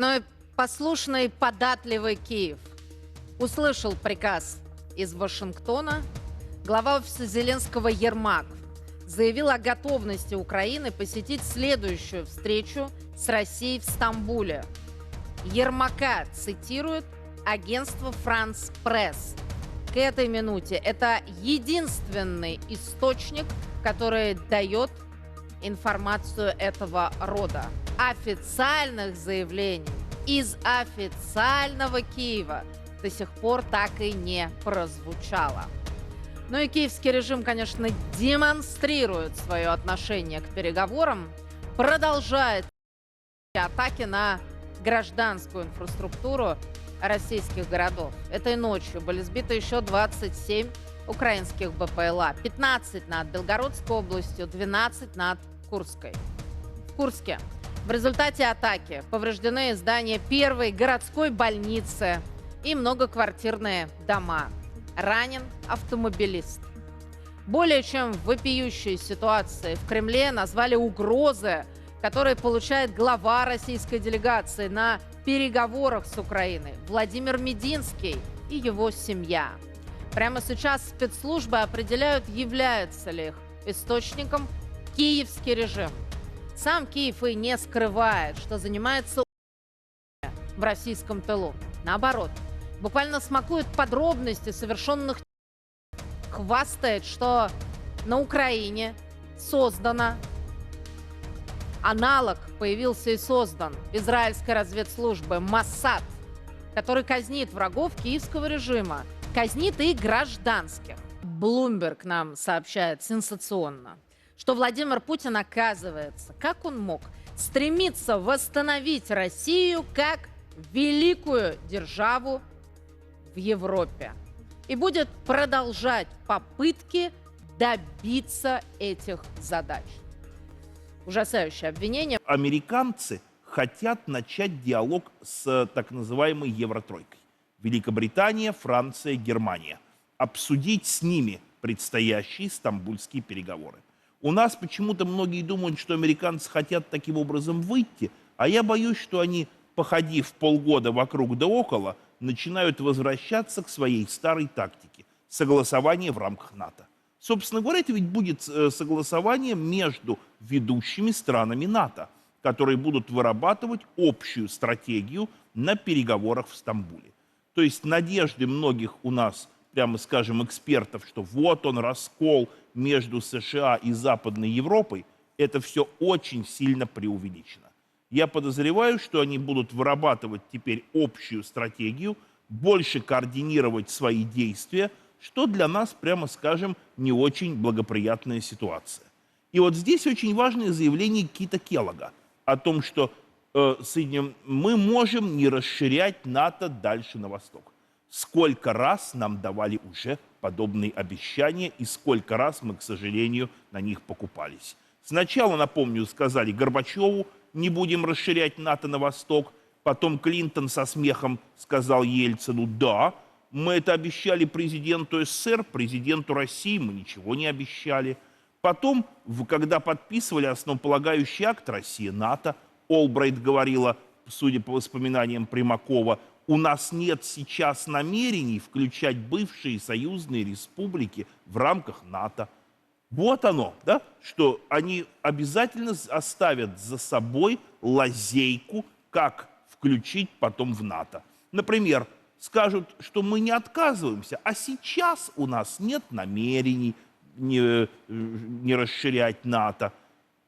Но послушный, податливый Киев услышал приказ из Вашингтона. Глава офиса Зеленского Ермак заявил о готовности Украины посетить следующую встречу с Россией в Стамбуле. Ермака цитирует агентство «Франс Пресс». К этой минуте это единственный источник, который дает информацию этого рода. Официальных заявлений из официального Киева до сих пор так и не прозвучало. Ну и киевский режим, конечно, демонстрирует свое отношение к переговорам, продолжает атаки на гражданскую инфраструктуру российских городов. Этой ночью были сбиты еще 27 украинских БПЛА, 15 над Белгородской областью, 12 над Курской. В Курске в результате атаки повреждены здания первой городской больницы и многоквартирные дома. Ранен автомобилист. Более чем вопиющие ситуации в Кремле назвали угрозы, которые получает глава российской делегации на переговорах с Украиной Владимир Мединский и его семья. Прямо сейчас спецслужбы определяют, является ли их источником киевский режим. Сам Киев и не скрывает, что занимается в российском тылу. Наоборот, буквально смакует подробности совершенных хвастает, что на Украине создана аналог появился и создан израильской разведслужбы Массад, который казнит врагов киевского режима, казнит и гражданских. Блумберг нам сообщает сенсационно, что Владимир Путин, оказывается, как он мог, стремиться восстановить Россию как великую державу в Европе. И будет продолжать попытки добиться этих задач. Ужасающее обвинение. Американцы хотят начать диалог с так называемой Евротройкой. Великобритания, Франция, Германия. Обсудить с ними предстоящие стамбульские переговоры. У нас почему-то многие думают, что американцы хотят таким образом выйти, а я боюсь, что они, походив полгода вокруг да около, начинают возвращаться к своей старой тактике – согласования в рамках НАТО. Собственно говоря, это ведь будет э, согласование между ведущими странами НАТО, которые будут вырабатывать общую стратегию на переговорах в Стамбуле. То есть надежды многих у нас, прямо скажем, экспертов, что вот он раскол между США и Западной Европой, это все очень сильно преувеличено. Я подозреваю, что они будут вырабатывать теперь общую стратегию, больше координировать свои действия – что для нас, прямо скажем, не очень благоприятная ситуация. И вот здесь очень важное заявление Кита Келлога о том, что э, мы можем не расширять НАТО дальше на восток. Сколько раз нам давали уже подобные обещания и сколько раз мы, к сожалению, на них покупались. Сначала, напомню, сказали Горбачеву, не будем расширять НАТО на восток. Потом Клинтон со смехом сказал Ельцину, да, мы это обещали президенту СССР, президенту России мы ничего не обещали. Потом, когда подписывали основополагающий акт России-НАТО, Олбрайт говорила, судя по воспоминаниям Примакова, у нас нет сейчас намерений включать бывшие союзные республики в рамках НАТО. Вот оно, да, что они обязательно оставят за собой лазейку, как включить потом в НАТО. Например, скажут, что мы не отказываемся, а сейчас у нас нет намерений не, э, не расширять НАТО.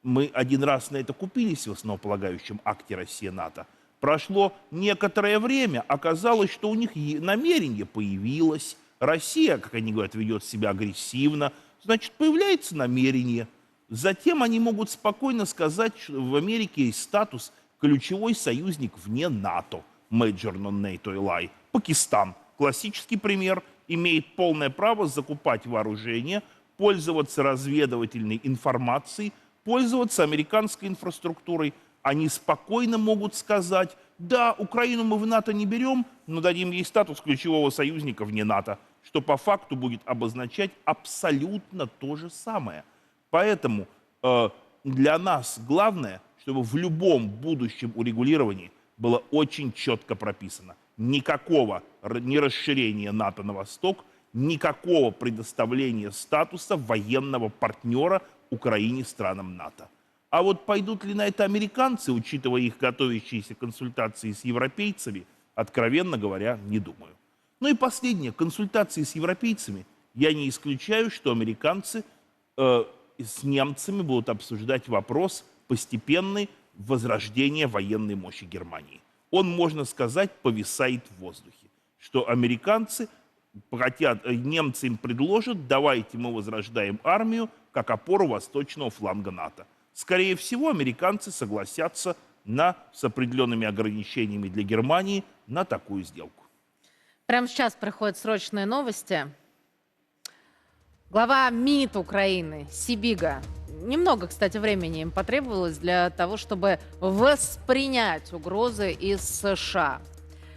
Мы один раз на это купились в основополагающем акте Россия-НАТО. Прошло некоторое время, оказалось, что у них намерение появилось. Россия, как они говорят, ведет себя агрессивно. Значит, появляется намерение. Затем они могут спокойно сказать, что в Америке есть статус ключевой союзник вне НАТО. Major non-NATO ally – Пакистан, классический пример, имеет полное право закупать вооружение, пользоваться разведывательной информацией, пользоваться американской инфраструктурой. Они спокойно могут сказать, да, Украину мы в НАТО не берем, но дадим ей статус ключевого союзника вне НАТО, что по факту будет обозначать абсолютно то же самое. Поэтому э, для нас главное, чтобы в любом будущем урегулировании было очень четко прописано. Никакого не расширения НАТО на восток, никакого предоставления статуса военного партнера Украине странам НАТО. А вот пойдут ли на это американцы, учитывая их готовящиеся консультации с европейцами, откровенно говоря, не думаю. Ну и последнее, консультации с европейцами. Я не исключаю, что американцы э, с немцами будут обсуждать вопрос постепенной возрождения военной мощи Германии. Он, можно сказать, повисает в воздухе. Что американцы хотят, э, немцы им предложат, давайте мы возрождаем армию как опору восточного фланга НАТО. Скорее всего, американцы согласятся на, с определенными ограничениями для Германии на такую сделку. Прямо сейчас приходят срочные новости. Глава МИД Украины Сибига. Немного, кстати, времени им потребовалось для того, чтобы воспринять угрозы из США.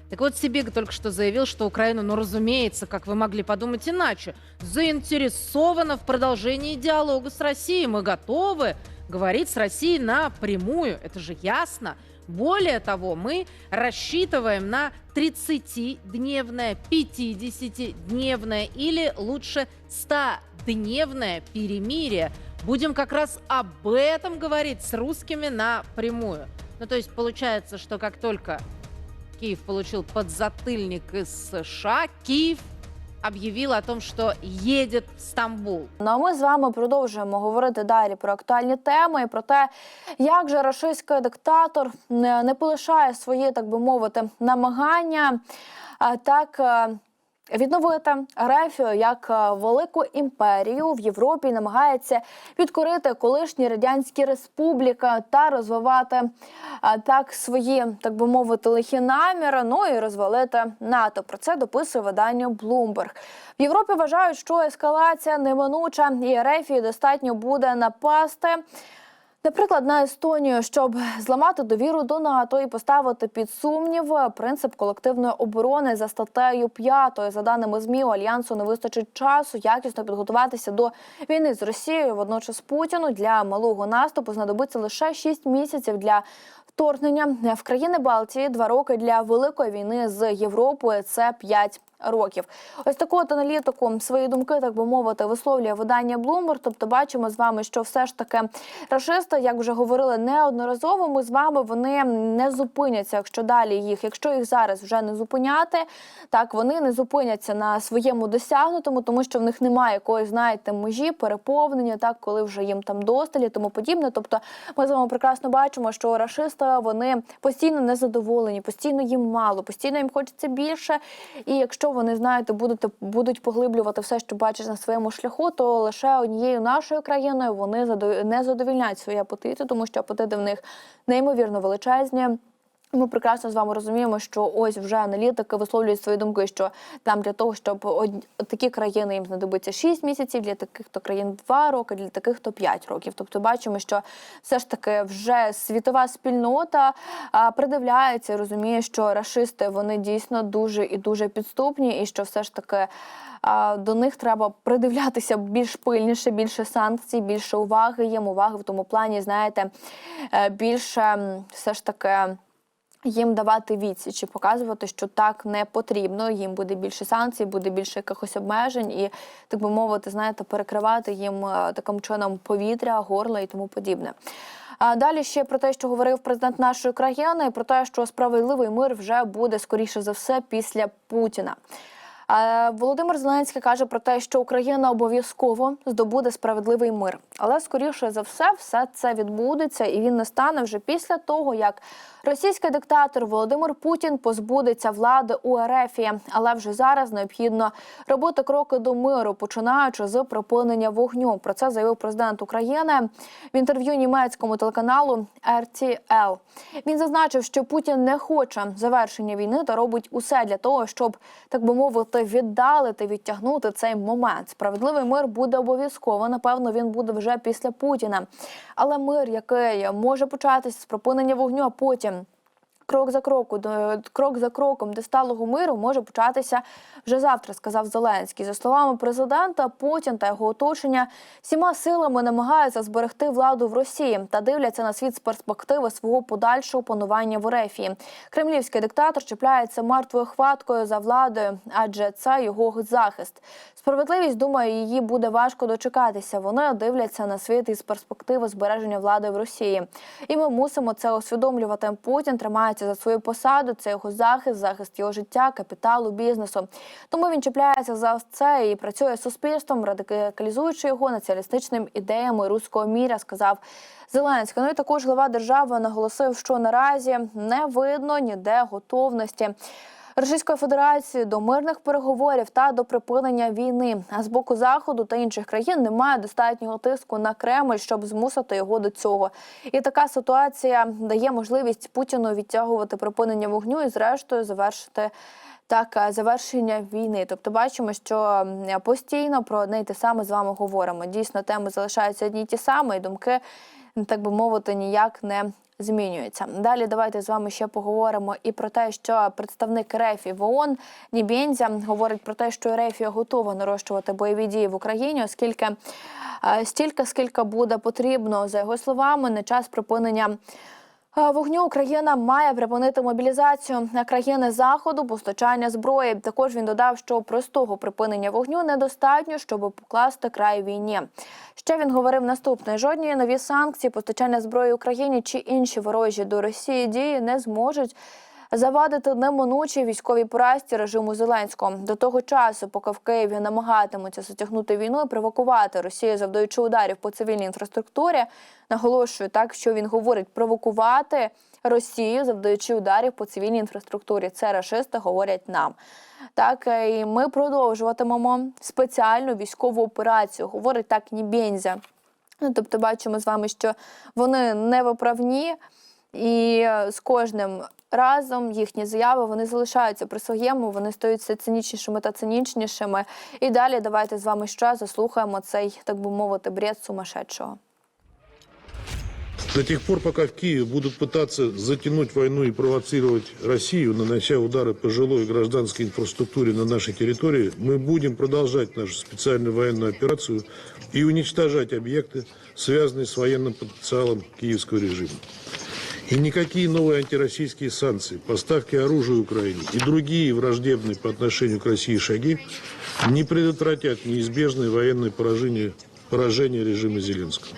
Так вот, Сибига только что заявил, что Украина, ну, разумеется, как вы могли подумать иначе, заинтересована в продолжении диалога с Россией. Мы готовы говорить с Россией напрямую. Это же ясно. Более того, мы рассчитываем на 30-дневное, 50-дневное или лучше 100-дневное перемирие. Будем как раз об этом говорить с русскими напрямую. Ну, то есть получается, что как только Киев получил подзатыльник из США, Киев объявил о том, що їде в Стамбул. Ну а ми з вами продовжуємо говорити далі про актуальні теми і про те, як же рашистський диктатор не, не полишає свої, так би мовити, намагання а, так. Відновити Рефію як е, велику імперію в Європі намагається підкорити колишні радянські республіки та розвивати е, так свої, так би мовити, лихі наміри. Ну і розвалити НАТО. Про це дописує видання Bloomberg. В Європі вважають, що ескалація неминуча, і Рефії достатньо буде напасти. Наприклад, на Естонію, щоб зламати довіру до НАТО і поставити під сумнів принцип колективної оборони за статтею 5. За даними ЗМІ, у альянсу не вистачить часу якісно підготуватися до війни з Росією. Водночас Путіну для малого наступу знадобиться лише 6 місяців для вторгнення в країни Балтії. Два роки для великої війни з Європою. Це 5 років. Ось таку от аналітику свої думки, так би мовити, висловлює видання Bloomberg. Тобто, бачимо з вами, що все ж таки рашисти, як вже говорили неодноразово, ми з вами вони не зупиняться, якщо далі їх, якщо їх зараз вже не зупиняти, так вони не зупиняться на своєму досягнутому, тому що в них немає якоїсь, знаєте, межі, переповнення, так коли вже їм там досталі, тому подібне. Тобто, ми з вами прекрасно бачимо, що рашисти вони постійно незадоволені, постійно їм мало, постійно їм хочеться більше. І якщо вони знаєте, будуть будуть поглиблювати все, що бачать на своєму шляху, то лише однією нашою країною вони не задовільняють свої апетити, тому що апетити в них неймовірно величезні. Ми прекрасно з вами розуміємо, що ось вже аналітики висловлюють свої думки, що там для того, щоб од- такі країни їм знадобиться 6 місяців, для таких то країн 2 роки, для таких то 5 років. Тобто бачимо, що все ж таки вже світова спільнота придивляється, розуміє, що рашисти вони дійсно дуже і дуже підступні, і що все ж таки до них треба придивлятися більш пильніше, більше санкцій, більше уваги їм уваги в тому плані, знаєте, е, більше все ж таки їм давати відсіч і показувати, що так не потрібно. Їм буде більше санкцій, буде більше якихось обмежень, і так би мовити, знаєте, перекривати їм е, таким чином повітря, горло і тому подібне. А далі ще про те, що говорив президент нашої країни, про те, що справедливий мир вже буде скоріше за все після Путіна. Е, Володимир Зеленський каже про те, що Україна обов'язково здобуде справедливий мир, але скоріше за все, все це відбудеться, і він настане вже після того, як російський диктатор Володимир Путін позбудеться влади у Ерефії. Але вже зараз необхідно робити кроки до миру, починаючи з припинення вогню. Про це заявив президент України в інтерв'ю німецькому телеканалу RTL. Він зазначив, що Путін не хоче завершення війни та робить усе для того, щоб так би мовити, віддалити, відтягнути цей момент. Справедливий мир буде обов'язково. Напевно, він буде вже після Путіна. Але мир, який може початися з припинення вогню, а потім Крок за кроку до крок за кроком до сталого миру може початися вже завтра, сказав Зеленський. За словами президента, Путін та його оточення всіма силами намагаються зберегти владу в Росії та дивляться на світ з перспективи свого подальшого панування в Орефії. Кремлівський диктатор чіпляється мертвою хваткою за владою, адже це його захист. Справедливість, думаю, її буде важко дочекатися. Вони дивляться на світ із перспективи збереження влади в Росії. І ми мусимо це усвідомлювати. Путін тримається за свою посаду. Це його захист, захист його життя, капіталу, бізнесу. Тому він чіпляється за це і працює з суспільством, радикалізуючи його націоналістичним ідеями руського міра, сказав Зеленський. Ну і також глава держави наголосив, що наразі не видно ніде готовності. Російської Федерації до мирних переговорів та до припинення війни. А з боку заходу та інших країн немає достатнього тиску на Кремль, щоб змусити його до цього. І така ситуація дає можливість Путіну відтягувати припинення вогню і, зрештою, завершити. Так, е, завершення війни. Тобто бачимо, що постійно про одне й те саме з вами говоримо. Дійсно, теми залишаються одні й ті самі, і думки, так би мовити, ніяк не змінюються. Далі давайте з вами ще поговоримо і про те, що представник РЕФІ в ООН Нібєнзя говорить про те, що РЕФІ готова нарощувати бойові дії в Україні, оскільки е, стільки, скільки буде потрібно, за його словами, на час припинення. Вогню Україна має припинити мобілізацію на країни заходу, постачання зброї. Також він додав, що простого припинення вогню недостатньо, щоб покласти край війні. Ще він говорив наступне: жодні нові санкції, постачання зброї Україні чи інші ворожі до Росії дії не зможуть. Завадити неминучій військовій поразці режиму Зеленського до того часу, поки в Києві намагатимуться затягнути війну і провокувати Росію, завдаючи ударів по цивільній інфраструктурі. Наголошую так, що він говорить провокувати Росію, завдаючи ударів по цивільній інфраструктурі. Це рашисти говорять нам. Так е, і ми продовжуватимемо спеціальну військову операцію. Говорить так Нібензя. Ну, тобто, бачимо з вами, що вони невиправні. І е, з кожним разом їхні заяви вони залишаються при своєму, вони стають все цинічнішими та цинічнішими. І далі давайте з вами ще заслухаємо цей, так би мовити, бред сумасшедшого. До тех пор, пока в Киеве будут пытаться затянуть войну и провоцировать Россию, нанося удары по жилой и гражданской инфраструктуре на нашей территории, мы будем продолжать нашу специальную военную операцию и уничтожать объекты, связанные с военным потенциалом киевского режима. И никакие новые антироссийские санкции, поставки оружия Украине и другие враждебные по отношению к России шаги не предотвратят неизбежное военное поражение, поражение режима Зеленского.